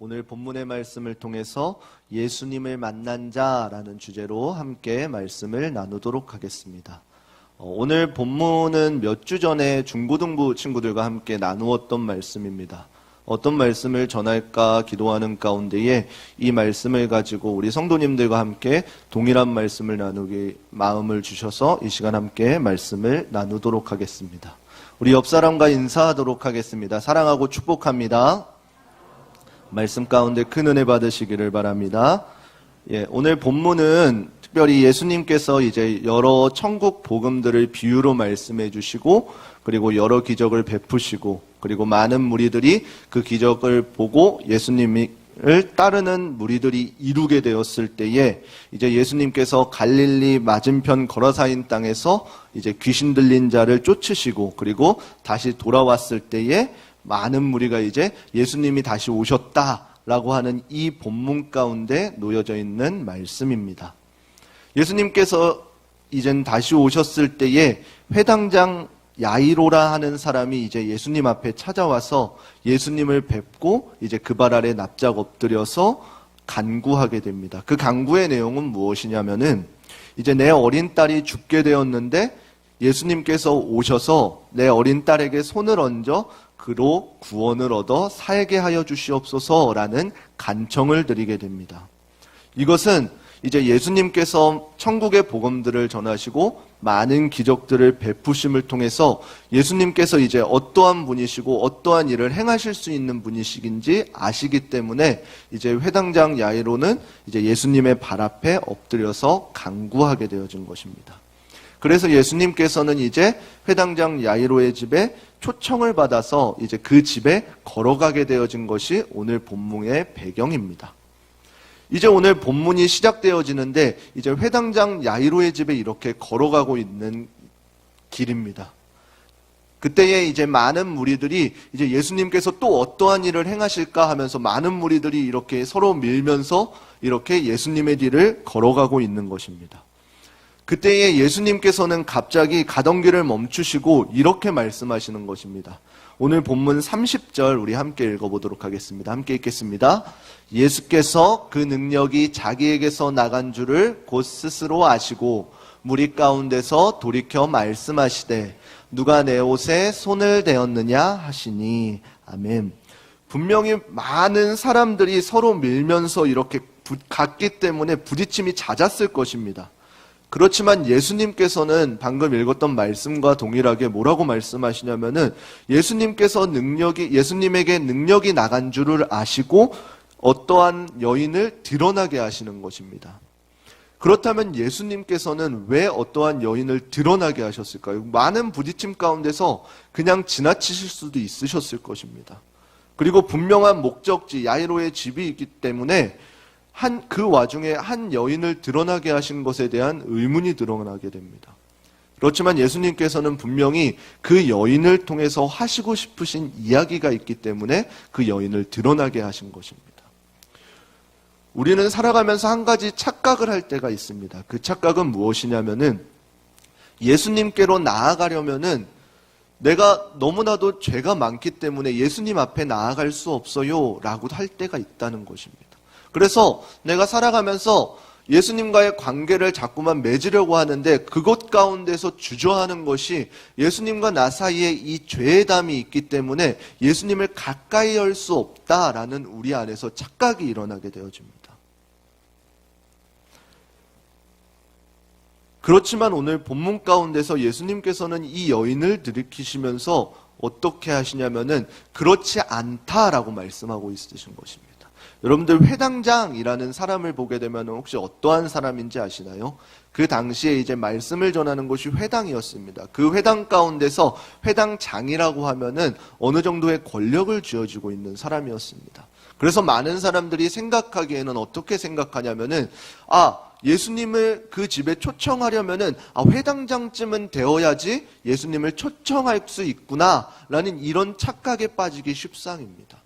오늘 본문의 말씀을 통해서 예수님을 만난 자라는 주제로 함께 말씀을 나누도록 하겠습니다. 어, 오늘 본문은 몇 주 전에 중고등부 친구들과 함께 나누었던 말씀입니다. 어떤 말씀을 전할까 기도하는 가운데에 이 말씀을 가지고 우리 성도님들과 함께 동일한 말씀을 나누기 마음을 주셔서 이 시간 함께 말씀을 나누도록 하겠습니다. 우리 옆 사람과 인사하도록 하겠습니다. 사랑하고 축복합니다. 말씀 가운데 큰 은혜 받으시기를 바랍니다. 예, 오늘 본문은 특별히 예수님께서 이제 여러 천국 복음들을 비유로 말씀해 주시고 그리고 여러 기적을 베푸시고 그리고 많은 무리들이 그 기적을 보고 예수님을 따르는 무리들이 이루게 되었을 때에 이제 예수님께서 갈릴리 맞은편 거라사인 땅에서 이제 귀신 들린 자를 쫓으시고 그리고 다시 돌아왔을 때에 많은 무리가 이제 예수님이 다시 오셨다라고 하는 이 본문 가운데 놓여져 있는 말씀입니다. 예수님께서 이젠 다시 오셨을 때에 회당장 야이로라 하는 사람이 이제 예수님 앞에 찾아와서 예수님을 뵙고 이제 그 발 아래 납작 엎드려서 간구하게 됩니다. 그 간구의 내용은 무엇이냐면은 이제 내 어린 딸이 죽게 되었는데 예수님께서 오셔서 내 어린 딸에게 손을 얹어 그로 구원을 얻어 살게 하여 주시옵소서라는 간청을 드리게 됩니다. 이것은 이제 예수님께서 천국의 복음들을 전하시고 많은 기적들을 베푸심을 통해서 예수님께서 이제 어떠한 분이시고 어떠한 일을 행하실 수 있는 분이시긴지 아시기 때문에 이제 회당장 야이로는 이제 예수님의 발 앞에 엎드려서 간구하게 되어진 것입니다. 그래서 예수님께서는 이제 회당장 야이로의 집에 초청을 받아서 이제 그 집에 걸어가게 되어진 것이 오늘 본문의 배경입니다. 이제 오늘 본문이 시작되어지는데 이제 회당장 야이로의 집에 이렇게 걸어가고 있는 길입니다. 그때에 이제 많은 무리들이 이제 예수님께서 또 어떠한 일을 행하실까 하면서 많은 무리들이 이렇게 서로 밀면서 이렇게 예수님의 뒤를 걸어가고 있는 것입니다. 그때에 예수님께서는 갑자기 가던 길을 멈추시고 이렇게 말씀하시는 것입니다. 오늘 본문 30절 우리 함께 읽어보도록 하겠습니다. 함께 읽겠습니다. 예수께서 그 능력이 자기에게서 나간 줄을 곧 스스로 아시고 무리 가운데서 돌이켜 말씀하시되 누가 내 옷에 손을 대었느냐 하시니 아멘. 분명히 많은 사람들이 서로 밀면서 이렇게 갔기 때문에 부딪힘이 잦았을 것입니다. 그렇지만 예수님께서는 방금 읽었던 말씀과 동일하게 뭐라고 말씀하시냐면은 예수님께서 능력이 예수님에게 능력이 나간 줄을 아시고 어떠한 여인을 드러나게 하시는 것입니다. 그렇다면 예수님께서는 왜 어떠한 여인을 드러나게 하셨을까요? 많은 부딪힘 가운데서 그냥 지나치실 수도 있으셨을 것입니다. 그리고 분명한 목적지 야이로의 집이 있기 때문에 한 그 와중에 한 여인을 드러나게 하신 것에 대한 의문이 드러나게 됩니다. 그렇지만 예수님께서는 분명히 그 여인을 통해서 하시고 싶으신 이야기가 있기 때문에 그 여인을 드러나게 하신 것입니다. 우리는 살아가면서 한 가지 착각을 할 때가 있습니다. 그 착각은 무엇이냐면은 예수님께로 나아가려면은 내가 너무나도 죄가 많기 때문에 예수님 앞에 나아갈 수 없어요 라고 할 때가 있다는 것입니다. 그래서 내가 살아가면서 예수님과의 관계를 자꾸만 맺으려고 하는데 그것 가운데서 주저하는 것이 예수님과 나 사이에 이 죄의 담이 있기 때문에 예수님을 가까이 할 수 없다라는 우리 안에서 착각이 일어나게 되어집니다. 그렇지만 오늘 본문 가운데서 예수님께서는 이 여인을 들이키시면서 어떻게 하시냐면은 그렇지 않다라고 말씀하고 있으신 것입니다. 여러분들 회당장이라는 사람을 보게 되면 혹시 어떠한 사람인지 아시나요? 그 당시에 이제 말씀을 전하는 곳이 회당이었습니다. 그 회당 가운데서 회당장이라고 하면은 어느 정도의 권력을 쥐어주고 있는 사람이었습니다. 그래서 많은 사람들이 생각하기에는 어떻게 생각하냐면은 아 예수님을 그 집에 초청하려면은 아, 회당장쯤은 되어야지 예수님을 초청할 수 있구나라는 이런 착각에 빠지기 쉽상입니다.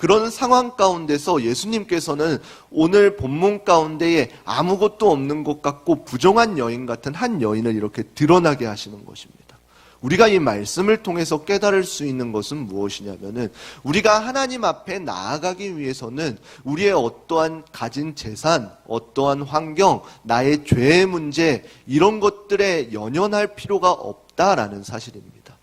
그런 상황 가운데서 예수님께서는 오늘 본문 가운데에 아무것도 없는 것 같고 부정한 여인 같은 한 여인을 이렇게 드러나게 하시는 것입니다. 우리가 이 말씀을 통해서 깨달을 수 있는 것은 무엇이냐면은 우리가 하나님 앞에 나아가기 위해서는 우리의 어떠한 가진 재산, 어떠한 환경, 나의 죄의 문제 이런 것들에 연연할 필요가 없다라는 사실입니다.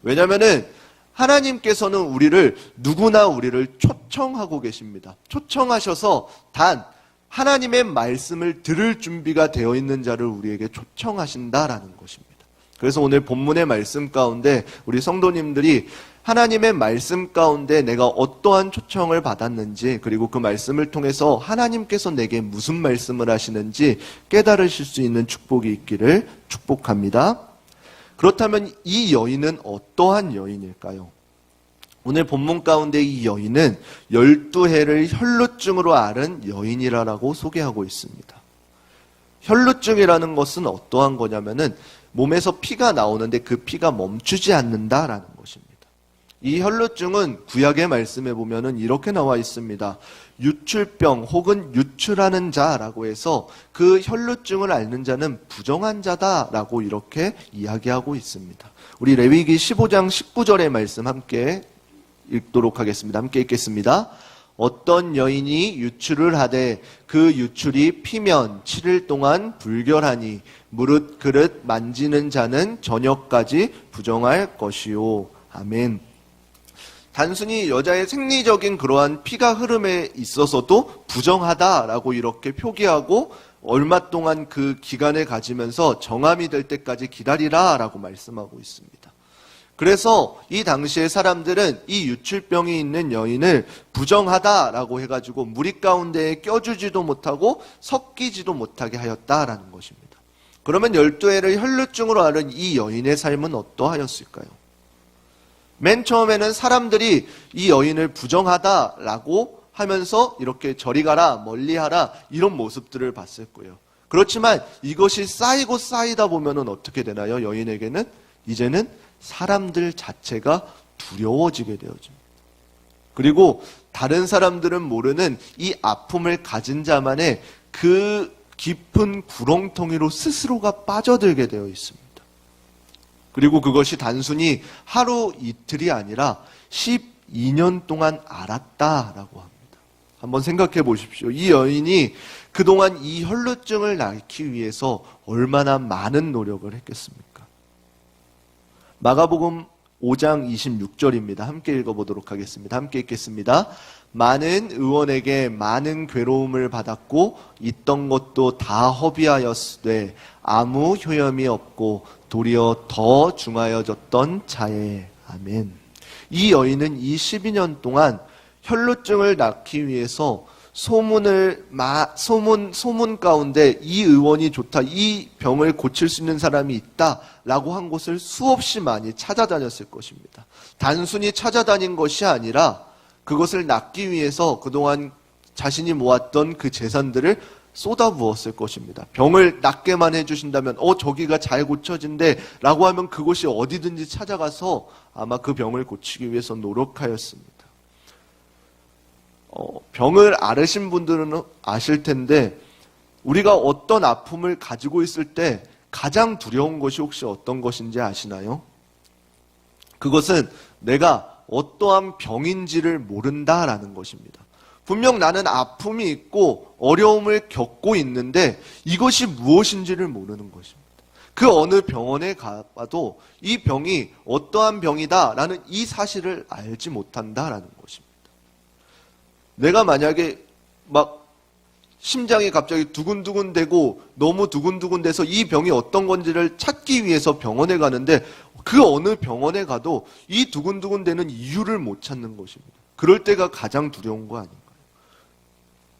왜냐하면은 하나님께서는 우리를 누구나 우리를 초청하고 계십니다. 초청하셔서 단 하나님의 말씀을 들을 준비가 되어 있는 자를 우리에게 초청하신다라는 것입니다. 그래서 오늘 본문의 말씀 가운데 우리 성도님들이 하나님의 말씀 가운데 내가 어떠한 초청을 받았는지 그리고 그 말씀을 통해서 하나님께서 내게 무슨 말씀을 하시는지 깨달으실 수 있는 축복이 있기를 축복합니다. 그렇다면 이 여인은 어떠한 여인일까요? 오늘 본문 가운데 이 여인은 열두 해를 혈루증으로 앓은 여인이라고 소개하고 있습니다. 혈루증이라는 것은 어떠한 거냐면은 몸에서 피가 나오는데 그 피가 멈추지 않는다라는. 이 혈루증은 구약의 말씀에 보면은 이렇게 나와 있습니다. 유출병 혹은 유출하는 자라고 해서 그 혈루증을 앓는 자는 부정한 자다라고 이렇게 이야기하고 있습니다. 우리 레위기 15장 19절의 말씀 함께 읽도록 하겠습니다. 함께 읽겠습니다. 어떤 여인이 유출을 하되 그 유출이 피면 7일 동안 불결하니 무릇 그릇 만지는 자는 저녁까지 부정할 것이요. 아멘. 단순히 여자의 생리적인 그러한 피가 흐름에 있어서도 부정하다라고 이렇게 표기하고 얼마 동안 그 기간을 가지면서 정함이 될 때까지 기다리라라고 말씀하고 있습니다. 그래서 이 당시의 사람들은 이 유출병이 있는 여인을 부정하다라고 해가지고 무리 가운데에 껴주지도 못하고 섞이지도 못하게 하였다라는 것입니다. 그러면 열두 해를 혈루증으로 앓은 이 여인의 삶은 어떠하였을까요? 맨 처음에는 사람들이 이 여인을 부정하다라고 하면서 이렇게 저리 가라, 멀리 하라, 이런 모습들을 거예요. 그렇지만 이것이 쌓이고 쌓이다 보면은 어떻게 되나요? 여인에게는 이제는 사람들 자체가 두려워지게 되어집니다. 그리고 다른 사람들은 모르는 이 아픔을 가진 자만의 그 깊은 구렁텅이로 스스로가 빠져들게 되어 있습니다. 그리고 그것이 단순히 하루 이틀이 아니라 12년 동안 알았다라고 합니다. 한번 생각해 보십시오. 이 여인이 그동안 이 혈루증을 낳기 위해서 얼마나 많은 노력을 했겠습니까? 마가복음 5장 26절입니다. 함께 읽어보도록 하겠습니다. 함께 읽겠습니다. 많은 의원에게 많은 괴로움을 받았고 있던 것도 다 허비하였으되 아무 효염이 없고 도리어 더 중하여졌던 자에 아멘. 이 여인은 이 12년 동안 혈루증을 낳기 위해서 소문을 마, 소문 소문 가운데 이 의원이 좋다, 이 병을 고칠 수 있는 사람이 있다라고 한 곳을 수없이 많이 찾아다녔을 것입니다. 단순히 찾아다닌 것이 아니라 그것을 낫기 위해서 그동안 자신이 모았던 그 재산들을 쏟아부었을 것입니다. 병을 낫게만 해주신다면, 어, 저기가 잘 고쳐진대. 라고 하면 그곳이 어디든지 찾아가서 아마 그 병을 고치기 위해서 노력하였습니다. 어, 병을 앓으신 분들은 아실 텐데, 우리가 어떤 아픔을 가지고 있을 때 가장 두려운 것이 혹시 어떤 것인지 아시나요? 그것은 내가 어떠한 병인지를 모른다라는 것입니다. 분명 나는 아픔이 있고 어려움을 겪고 있는데 이것이 무엇인지를 모르는 것입니다. 그 어느 병원에 가봐도 이 병이 어떠한 병이다라는 이 사실을 알지 못한다라는 것입니다. 내가 만약에 막 심장이 갑자기 두근두근 되고 너무 두근두근 돼서 이 병이 어떤 건지를 찾기 위해서 병원에 가는데 그 어느 병원에 가도 이 두근두근 되는 이유를 못 찾는 것입니다. 그럴 때가 가장 두려운 거 아닌가요?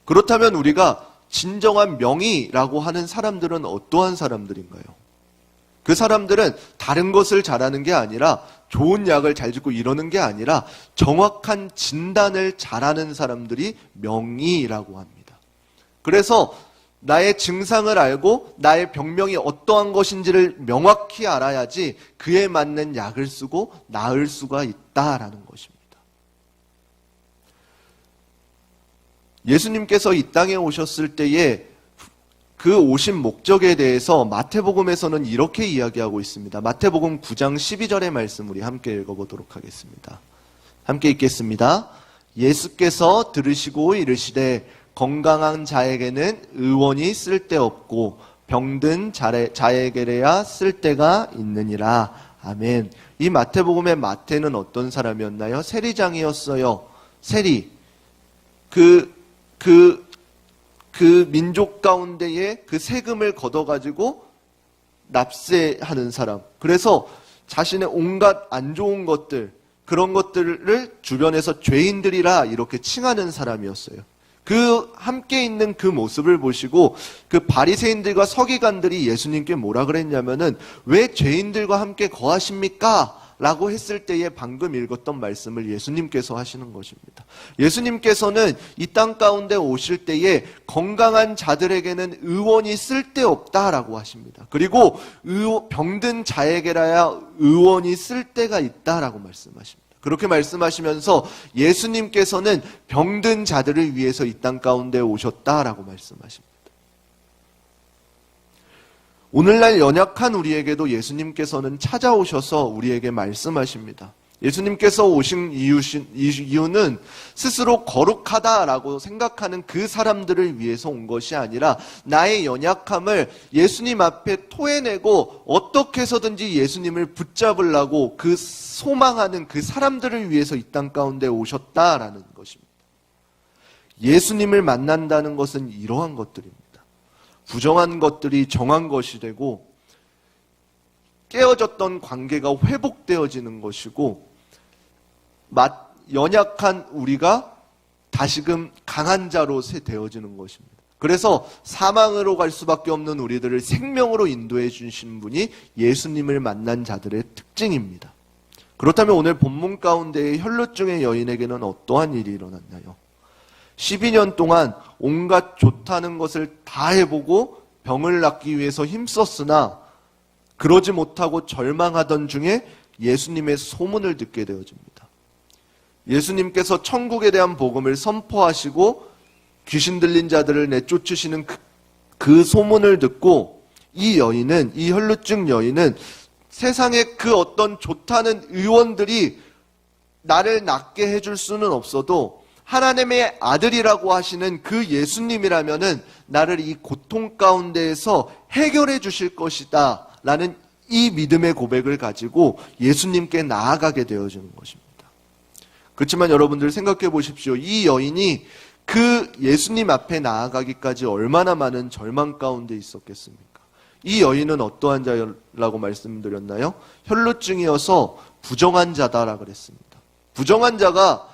그렇다면 우리가 진정한 명의라고 하는 사람들은 어떠한 사람들인가요? 그 사람들은 다른 것을 잘하는 게 아니라 좋은 약을 잘 짓고 이러는 게 아니라 정확한 진단을 잘하는 사람들이 명의라고 합니다. 그래서 나의 증상을 알고 나의 병명이 어떠한 것인지를 명확히 알아야지 그에 맞는 약을 쓰고 나을 수가 있다라는 것입니다. 예수님께서 이 땅에 오셨을 때에 그 오신 목적에 대해서 마태복음에서는 이렇게 이야기하고 있습니다. 마태복음 9장 12절의 말씀 우리 함께 읽어보도록 하겠습니다. 함께 읽겠습니다. 예수께서 들으시고 이르시되 건강한 자에게는 의원이 쓸데없고 병든 자에- 자에게래야 쓸데가 있느니라. 아멘. 이 마태복음의 마태는 어떤 사람이었나요? 세리장이었어요. 세리. 그, 그, 그 민족 가운데에 그 세금을 걷어가지고 납세하는 사람. 그래서 자신의 온갖 안 좋은 것들, 그런 것들을 주변에서 죄인들이라 이렇게 칭하는 사람이었어요. 그 함께 있는 그 모습을 보시고 그 바리새인들과 서기관들이 예수님께 뭐라 그랬냐면은 왜 죄인들과 함께 거하십니까? 라고 했을 때에 방금 읽었던 말씀을 예수님께서 하시는 것입니다. 예수님께서는 이 땅 가운데 오실 때에 건강한 자들에게는 의원이 쓸데없다라고 하십니다. 그리고 의- 병든 자에게라야 의원이 쓸데가 있다라고 말씀하십니다. 그렇게 말씀하시면서 예수님께서는 병든 자들을 위해서 이 땅 가운데 오셨다라고 말씀하십니다. 오늘날 연약한 우리에게도 예수님께서는 찾아오셔서 우리에게 말씀하십니다. 예수님께서 오신 이유는 스스로 거룩하다라고 생각하는 그 사람들을 위해서 온 것이 아니라 나의 연약함을 예수님 앞에 토해내고 어떻게 해서든지 예수님을 붙잡으려고 그 소망하는 그 사람들을 위해서 이 땅 가운데 오셨다라는 것입니다. 예수님을 만난다는 것은 이러한 것들입니다. 부정한 것들이 정한 것이 되고 깨어졌던 관계가 회복되어지는 것이고 맛- 연약한 우리가 다시금 강한 자로 새 되어지는 것입니다. 그래서 사망으로 갈 수밖에 없는 우리들을 생명으로 인도해 주신 분이 예수님을 만난 자들의 특징입니다. 그렇다면 오늘 본문 가운데의 혈루증의 여인에게는 어떠한 일이 일어났나요? 12년 동안 온갖 좋다는 것을 다 해보고 병을 낫기 위해서 힘썼으나 그러지 못하고 절망하던 중에 예수님의 소문을 듣게 되어집니다. 예수님께서 천국에 대한 복음을 선포하시고 귀신 들린 자들을 내쫓으시는 그, 그 소문을 듣고 이 여인은 이 혈루증 여인은 세상에 그 어떤 좋다는 의원들이 나를 낫게 해줄 수는 없어도 하나님의 아들이라고 하시는 그 예수님이라면은 나를 이 고통 가운데에서 해결해 주실 것이다. 라는 이 믿음의 고백을 가지고 예수님께 나아가게 되어지는 것입니다. 그렇지만 여러분들 생각해 보십시오. 이 여인이 그 예수님 앞에 나아가기까지 얼마나 많은 절망 가운데 있었겠습니까? 이 여인은 어떠한 자라고 말씀드렸나요? 혈루증이어서 부정한 자다라 그랬습니다. 부정한 자가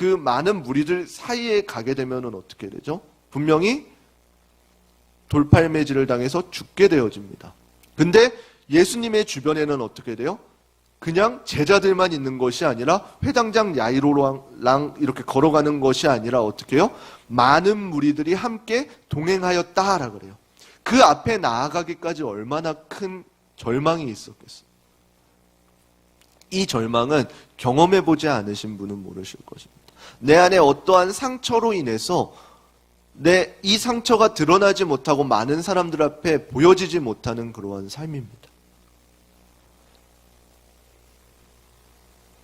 그 많은 무리들 사이에 가게 되면은 어떻게 되죠? 분명히 돌팔매질을 당해서 죽게 되어집니다. 근데 예수님의 주변에는 어떻게 돼요? 그냥 제자들만 있는 것이 아니라 회당장 야이로랑 이렇게 걸어가는 것이 아니라 어떻게 해요? 많은 무리들이 함께 동행하였다라 그래요. 그 앞에 나아가기까지 얼마나 큰 절망이 있었겠어요. 이 절망은 경험해 보지 않으신 분은 모르실 것입니다. 내 안에 어떠한 상처로 인해서 내 이 상처가 드러나지 못하고 많은 사람들 앞에 보여지지 못하는 그러한 삶입니다.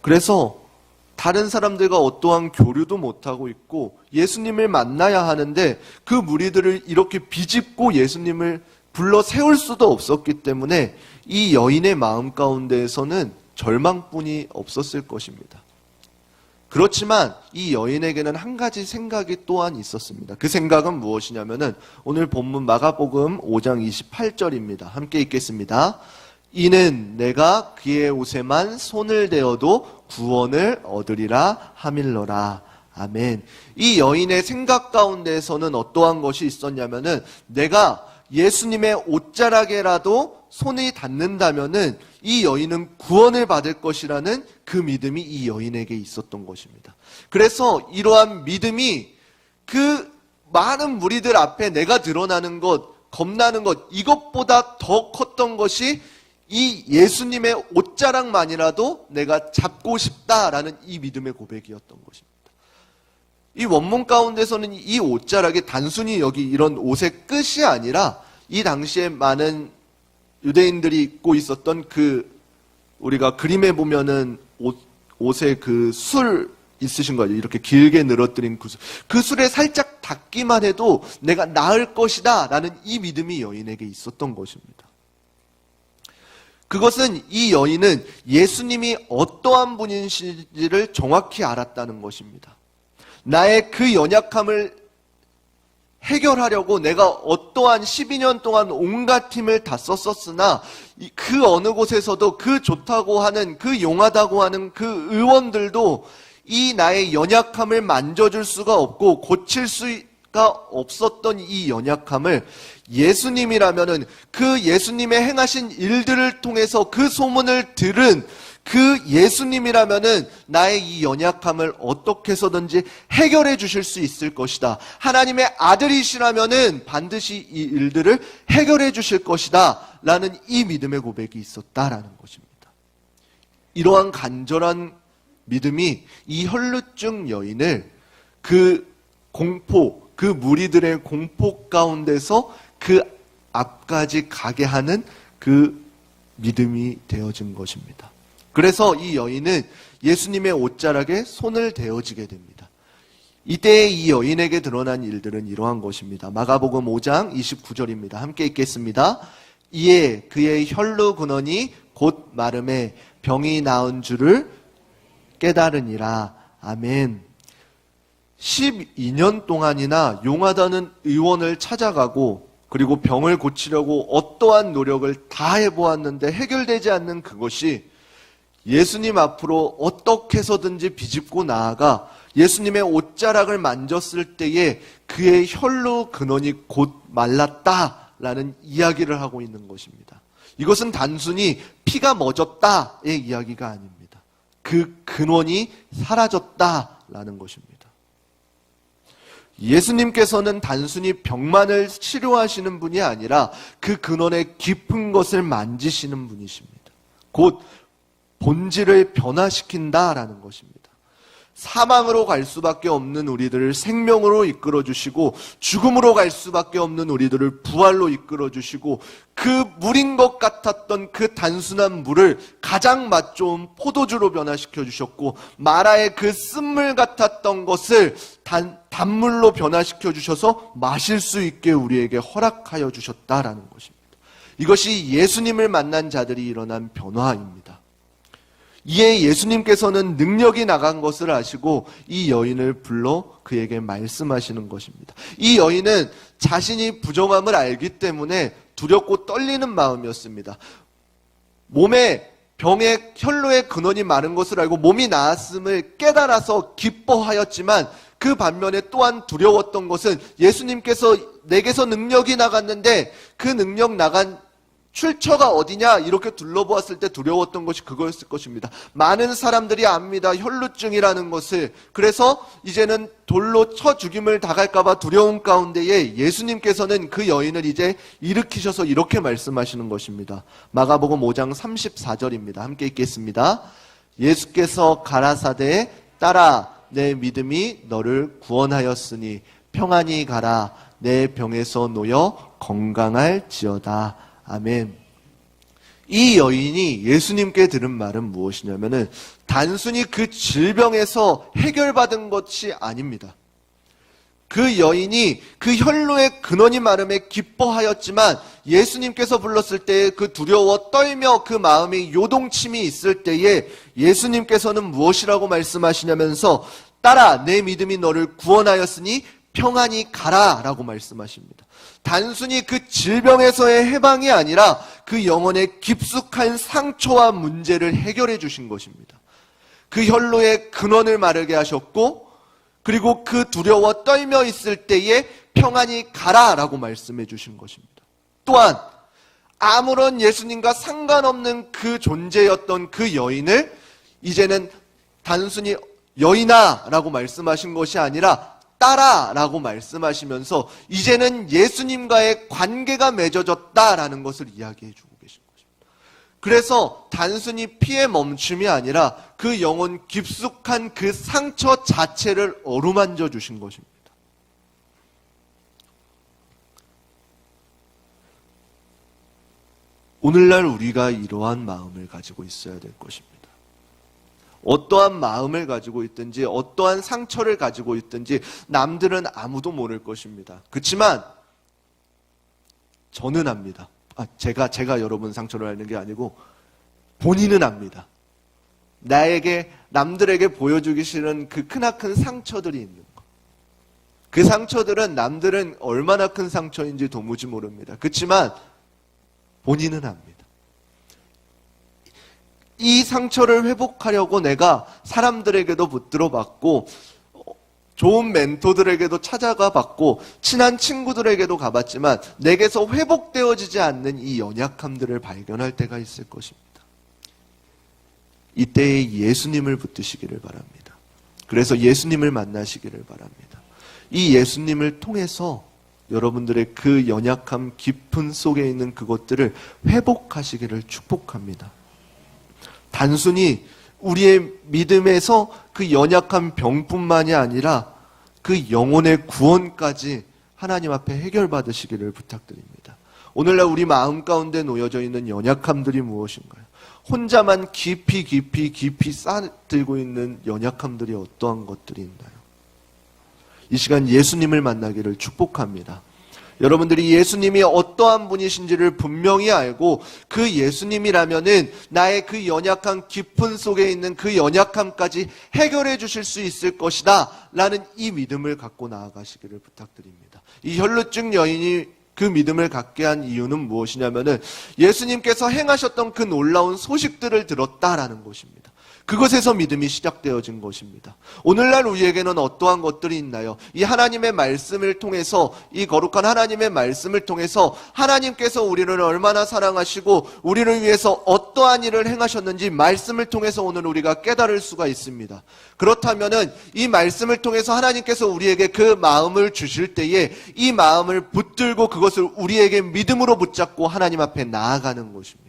그래서 다른 사람들과 어떠한 교류도 못하고 있고 예수님을 만나야 하는데 그 무리들을 이렇게 비집고 예수님을 불러 세울 수도 없었기 때문에 이 여인의 마음 가운데에서는 절망뿐이 없었을 것입니다. 그렇지만 이 여인에게는 한 가지 생각이 또한 있었습니다. 그 생각은 무엇이냐면은 오늘 본문 마가복음 5장 28절입니다. 함께 읽겠습니다. 이는 내가 그의 옷에만 손을 대어도 구원을 얻으리라 하밀러라. 아멘. 이 여인의 생각 가운데에서는 어떠한 것이 있었냐면은 내가 예수님의 옷자락에라도 손이 닿는다면은 이 여인은 구원을 받을 것이라는 그 믿음이 이 여인에게 있었던 것입니다. 그래서 이러한 믿음이 그 많은 무리들 앞에 내가 드러나는 것, 겁나는 것, 이것보다 더 컸던 것이 이 예수님의 옷자락만이라도 내가 잡고 싶다라는 이 믿음의 고백이었던 것입니다. 이 원문 가운데서는 이 옷자락이 단순히 여기 이런 옷의 끝이 아니라 이 당시에 많은 유대인들이 입고 있었던 그 우리가 그림에 보면은 옷, 옷에 그 술 있으신 거죠. 이렇게 길게 늘어뜨린 그 술. 그 술에 살짝 닿기만 해도 내가 나을 것이다. 라는 이 믿음이 여인에게 있었던 것입니다. 그것은 이 여인은 예수님이 어떠한 분이신지를 정확히 알았다는 것입니다. 나의 그 연약함을 해결하려고 내가 어떠한 12년 동안 온갖 힘을 다 썼었으나 이- 그 어느 곳에서도 그 좋다고 하는 그 용하다고 하는 그 의원들도 이 나의 연약함을 만져줄 수가 없고 고칠 수가 없었던 이 연약함을 예수님이라면은 그 예수님의 행하신 일들을 통해서 그 소문을 들은 그 예수님이라면은 나의 이 연약함을 어떻게 해서든지 해결해 주실 수 있을 것이다. 하나님의 아들이시라면은 반드시 이 일들을 해결해 주실 것이다. 라는 이 믿음의 고백이 있었다라는 것입니다. 이러한 간절한 믿음이 이 혈루증 여인을 그 공포, 그 무리들의 공포 가운데서 그 앞까지 가게 하는 그 믿음이 되어진 것입니다. 그래서 이 여인은 예수님의 옷자락에 손을 대어지게 됩니다. 이때 이 여인에게 드러난 일들은 이러한 것입니다. 마가복음 5장 29절입니다. 함께 읽겠습니다. 이에 그의 혈루 근원이 곧 마름에 병이 나은 줄을 깨달으니라. 아멘. 12년 동안이나 용하다는 의원을 찾아가고 그리고 병을 고치려고 어떠한 노력을 다 해보았는데 해결되지 않는 그것이 예수님 앞으로 어떻게 해서든지 비집고 나아가 예수님의 옷자락을 만졌을 때에 그의 혈로 근원이 곧 말랐다라는 이야기를 하고 있는 것입니다. 이것은 단순히 피가 멎었다의 이야기가 아닙니다. 그 근원이 사라졌다라는 것입니다. 예수님께서는 단순히 병만을 치료하시는 분이 아니라 그 근원의 깊은 것을 만지시는 분이십니다. 곧 본질을 변화시킨다라는 것입니다. 사망으로 갈 수밖에 없는 우리들을 생명으로 이끌어 주시고 죽음으로 갈 수밖에 없는 우리들을 부활로 이끌어 주시고 그 물인 것 같았던 그 단순한 물을 가장 맛 좋은 포도주로 변화시켜 주셨고 마라의 그 쓴물 같았던 것을 단, 단물로 변화시켜 주셔서 마실 수 있게 우리에게 허락하여 주셨다라는 것입니다. 이것이 예수님을 만난 자들이 일어난 변화입니다. 이에 예수님께서는 능력이 나간 것을 아시고 이 여인을 불러 그에게 말씀하시는 것입니다. 이 여인은 자신이 부정함을 알기 때문에 두렵고 떨리는 마음이었습니다. 몸에 병의 혈로의 근원이 많은 것을 알고 몸이 나았음을 깨달아서 기뻐하였지만 그 반면에 또한 두려웠던 것은 예수님께서 내게서 능력이 나갔는데 그 능력 나간 출처가 어디냐 이렇게 둘러보았을 때 두려웠던 것이 그거였을 것입니다. 많은 사람들이 압니다. 혈루증이라는 것을 그래서 이제는 돌로 쳐 죽임을 당할까봐 두려움 가운데에 예수님께서는 그 여인을 이제 일으키셔서 이렇게 말씀하시는 것입니다. 마가복음 5장 34절입니다. 함께 읽겠습니다. 예수께서 가라사대에 따라 내 믿음이 너를 구원하였으니 평안히 가라 내 병에서 놓여 건강할지어다. 아멘. 이 여인이 예수님께 들은 말은 무엇이냐면은 단순히 그 질병에서 해결받은 것이 아닙니다. 그 여인이 그 혈로의 근원이 마름에 기뻐하였지만 예수님께서 불렀을 때그 두려워 떨며 그 마음이 요동침이 있을 때에 예수님께서는 무엇이라고 말씀하시냐면서 따라 내 믿음이 너를 구원하였으니 평안히 가라 라고 말씀하십니다. 단순히 그 질병에서의 해방이 아니라 그 영혼의 깊숙한 상처와 문제를 해결해 주신 것입니다. 그 혈로의 근원을 마르게 하셨고 그리고 그 두려워 떨며 있을 때에 평안히 가라 라고 말씀해 주신 것입니다. 또한 아무런 예수님과 상관없는 그 존재였던 그 여인을 이제는 단순히 여인아 라고 말씀하신 것이 아니라 따라 라고 말씀하시면서 이제는 예수님과의 관계가 맺어졌다라는 것을 이야기해 주고 계신 것입니다. 그래서 단순히 피의 멈춤이 아니라 그 영혼 깊숙한 그 상처 자체를 어루만져 주신 것입니다. 오늘날 우리가 이러한 마음을 가지고 있어야 될 것입니다. 어떠한 마음을 가지고 있든지 어떠한 상처를 가지고 있든지 남들은 아무도 모를 것입니다. 그렇지만 저는 압니다. 아, 제가 제가 여러분 상처를 앓는 게 아니고 본인은 압니다. 나에게 남들에게 보여주기 싫은 그 크나큰 상처들이 있는 거. 그 상처들은 남들은 얼마나 큰 상처인지 도무지 모릅니다. 그렇지만 본인은 압니다. 이 상처를 회복하려고 내가 사람들에게도 붙들어 봤고 좋은 멘토들에게도 찾아가 봤고 친한 친구들에게도 가봤지만 내게서 회복되어지지 않는 이 연약함들을 발견할 때가 있을 것입니다. 이때에 예수님을 붙드시기를 바랍니다. 그래서 예수님을 만나시기를 바랍니다. 이 예수님을 통해서 여러분들의 그 연약함 깊은 속에 있는 그것들을 회복하시기를 축복합니다. 단순히 우리의 믿음에서 그 연약한 병뿐만이 아니라 그 영혼의 구원까지 하나님 앞에 해결받으시기를 부탁드립니다. 오늘날 우리 마음 가운데 놓여져 있는 연약함들이 무엇인가요? 혼자만 깊이 깊이 깊이 쌓들고 있는 연약함들이 어떠한 것들이 있나요? 이 시간 예수님을 만나기를 축복합니다. 여러분들이 예수님이 어떠한 분이신지를 분명히 알고 그 예수님이라면은 나의 그 연약한 깊은 속에 있는 그 연약함까지 해결해 주실 수 있을 것이다. 라는 이 믿음을 갖고 나아가시기를 부탁드립니다. 이 혈루증 여인이 그 믿음을 갖게 한 이유는 무엇이냐면은 예수님께서 행하셨던 그 놀라운 소식들을 들었다라는 것입니다. 그것에서 믿음이 시작되어진 것입니다. 오늘날 우리에게는 어떠한 것들이 있나요? 이 하나님의 말씀을 통해서 이 거룩한 하나님의 말씀을 통해서 하나님께서 우리를 얼마나 사랑하시고 우리를 위해서 어떠한 일을 행하셨는지 말씀을 통해서 오늘 우리가 깨달을 수가 있습니다. 그렇다면은 이 말씀을 통해서 하나님께서 우리에게 그 마음을 주실 때에 이 마음을 붙들고 그것을 우리에게 믿음으로 붙잡고 하나님 앞에 나아가는 것입니다.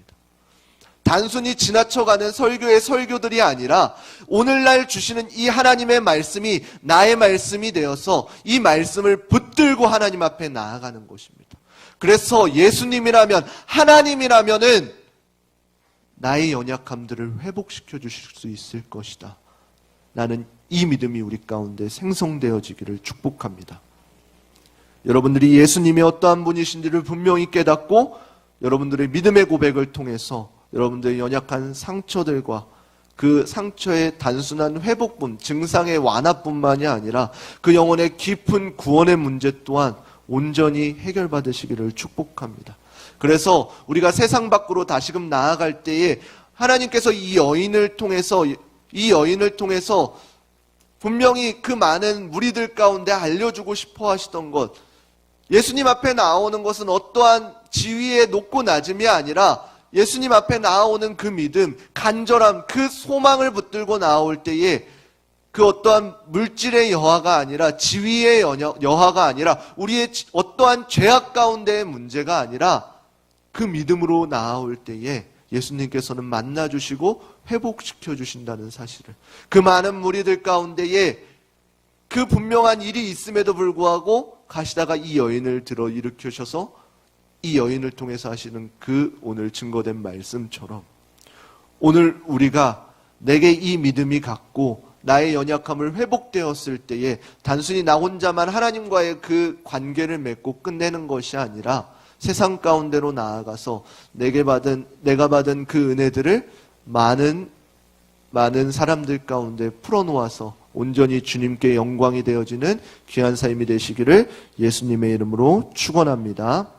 단순히 지나쳐가는 설교의 설교들이 아니라 오늘날 주시는 이 하나님의 말씀이 나의 말씀이 되어서 이 말씀을 붙들고 하나님 앞에 나아가는 것입니다. 그래서 예수님이라면 하나님이라면은 나의 연약함들을 회복시켜 주실 수 있을 것이다. 나는 이 믿음이 우리 가운데 생성되어지기를 축복합니다. 여러분들이 예수님이 어떠한 분이신지를 분명히 깨닫고 여러분들의 믿음의 고백을 통해서 여러분들의 연약한 상처들과 그 상처의 단순한 회복뿐, 증상의 완화뿐만이 아니라 그 영혼의 깊은 구원의 문제 또한 온전히 해결받으시기를 축복합니다. 그래서 우리가 세상 밖으로 다시금 나아갈 때에 하나님께서 이 여인을 통해서 이 여인을 통해서 분명히 그 많은 무리들 가운데 알려주고 싶어 하시던 것 예수님 앞에 나오는 것은 어떠한 지위의 높고 낮음이 아니라 예수님 앞에 나오는 그 믿음, 간절함, 그 소망을 붙들고 나올 때에 그 어떠한 물질의 여화가 아니라 지위의 여화가 아니라 우리의 어떠한 죄악 가운데의 문제가 아니라 그 믿음으로 나아올 때에 예수님께서는 만나주시고 회복시켜 주신다는 사실을. 그 많은 무리들 가운데에 그 분명한 일이 있음에도 불구하고 가시다가 이 여인을 들어 일으키셔서 이 여인을 통해서 하시는 그 오늘 증거된 말씀처럼 오늘 우리가 내게 이 믿음이 갖고 나의 연약함을 회복되었을 때에 단순히 나 혼자만 하나님과의 그 관계를 맺고 끝내는 것이 아니라 세상 가운데로 나아가서 내게 받은 내가 받은 그 은혜들을 많은 많은 사람들 가운데 풀어놓아서 온전히 주님께 영광이 되어지는 귀한 삶이 되시기를 예수님의 이름으로 축원합니다.